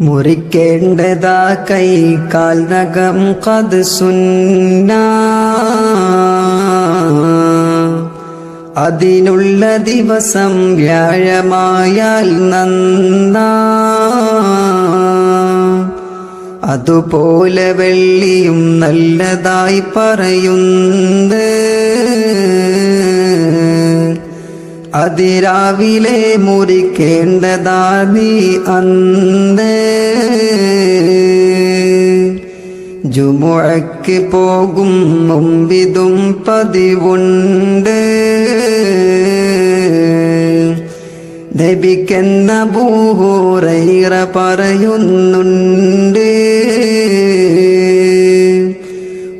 മുറിക്കേണ്ടതാ കൈ കാൽ നഖം കത് സുന്ന. അതിനുള്ള ദിവസം വ്യാഴമായാൽ നന്ന. അതുപോലെ വെള്ളിയും നല്ലതായി പറയുന്നത് അതിരാവിലെ മുറിക്കേണ്ടതാ നീ അന്ന്. ജുമുഴക്ക് പോകും മുമ്പിതും പതിവുണ്ട്. ദബിക്കെന്ന ഭൂഹൂറൈറ പറയുന്നുണ്ട്.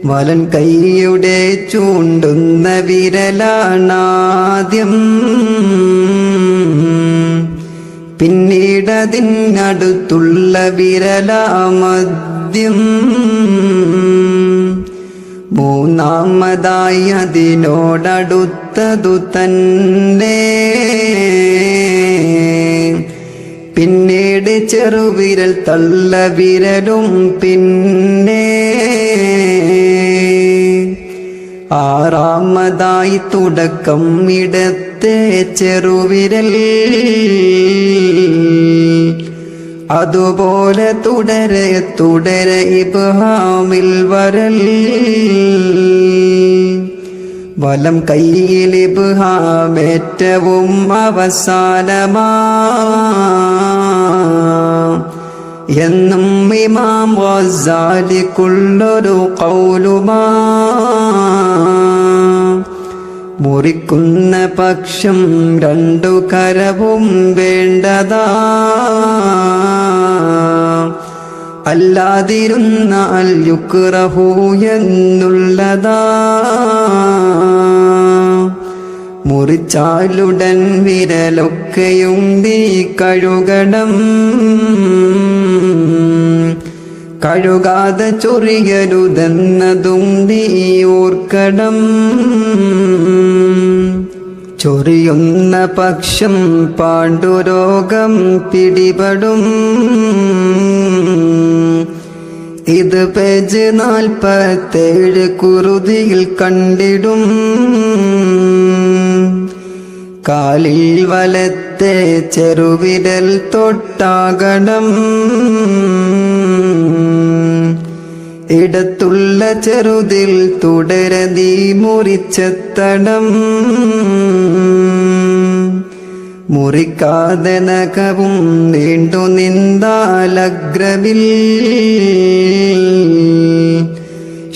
വലൻ കൈയുടെ ചൂണ്ടുന്ന വിരലാണാദ്യം. പിന്നീടതിനടുത്തുള്ള വിരലാമദ്യം. മൂന്നാമതായി അതിനോടടുത്തതു തന്നെ. പിന്നീട് ചെറുവിരൽ തള്ള വിരലും പിന്നെ ആറാമതായി തുടക്കം ഇടത്തെ ചെറുവിരൽ. അതുപോലെ തുടരെ തുടരെ ഇബ്ഹാമിൽ വരൽ. വലം കയ്യിൽ ഇബ്ഹാം ഏറ്റവും അവസാനമാ. എന്നും ഇമാം വസാലിക്കുള്ളൊരു കൗലുമാ മുറിക്കുന്ന പക്ഷം രണ്ടു കരവും വേണ്ടതാ. അല്ലാതിരുന്നാൽ യുക്റഹു എന്നുള്ളതാ. മുറിച്ചാലുടൻ വിരലൊക്കെയും നീ കഴുകണം. കഴുകാതെ ചൊറിയരുതെന്നതും നീ ഓർക്കണം. ചൊറിയുന്ന പക്ഷം പാണ്ഡുരോഗം പിടിപെടും. ഇത് പേജ് നാൽപ്പത്തേഴ് കുറുതിയിൽ കണ്ടിടും. കാലിൽ വലത്തെ ചെറുവിരൽ തൊട്ടാകണം. ഇടത്തുള്ള ചെറുതിൽ തുടരതി മുറിച്ചെത്തണം. മുറിക്കാതെ നഖവും നീണ്ടു നിന്താലഗ്രവിൽ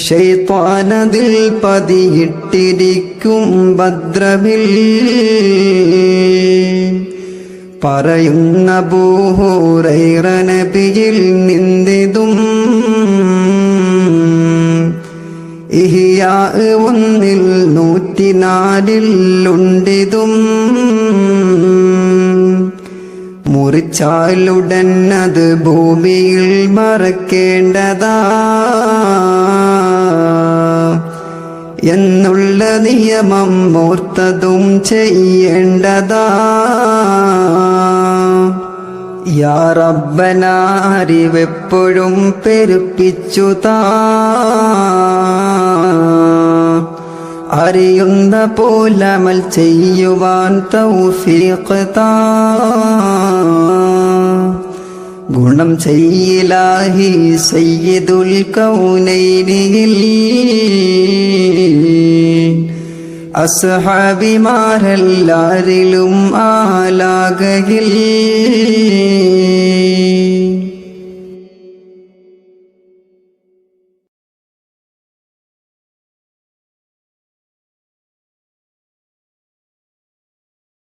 ശൈത്വാനതിൽ പതിയിട്ടിരിക്കും ഭദ്രവിൽ പറയുന്ന ഭൂഹൂറൈറനബിയിൽ നിന്ദിതും. ഇഹിയാ ഒന്നിൽ നൂറ്റിനാലിൽ ഉണ്ടിതും. മുറിച്ചാലുടൻ അത് ഭൂമിയിൽ മറക്കേണ്ടതാ. എന്നുള്ള നിയമം ഓർത്തതും ചെയ്യേണ്ടതാ. യാ റബ്ബനാരിവെപ്പോഴും പെരുപ്പിച്ചു താ അറിയുന്ന പോലമൽ ചെയ്യുവാൻ തൗഫീഖ് താ ഗുണം ചെയ്യിലാഹി സയ്യിദുൽ കൗനൈനിയിൽ അസഹാബിമാരെല്ലാരിലും ആലാകയിൽ.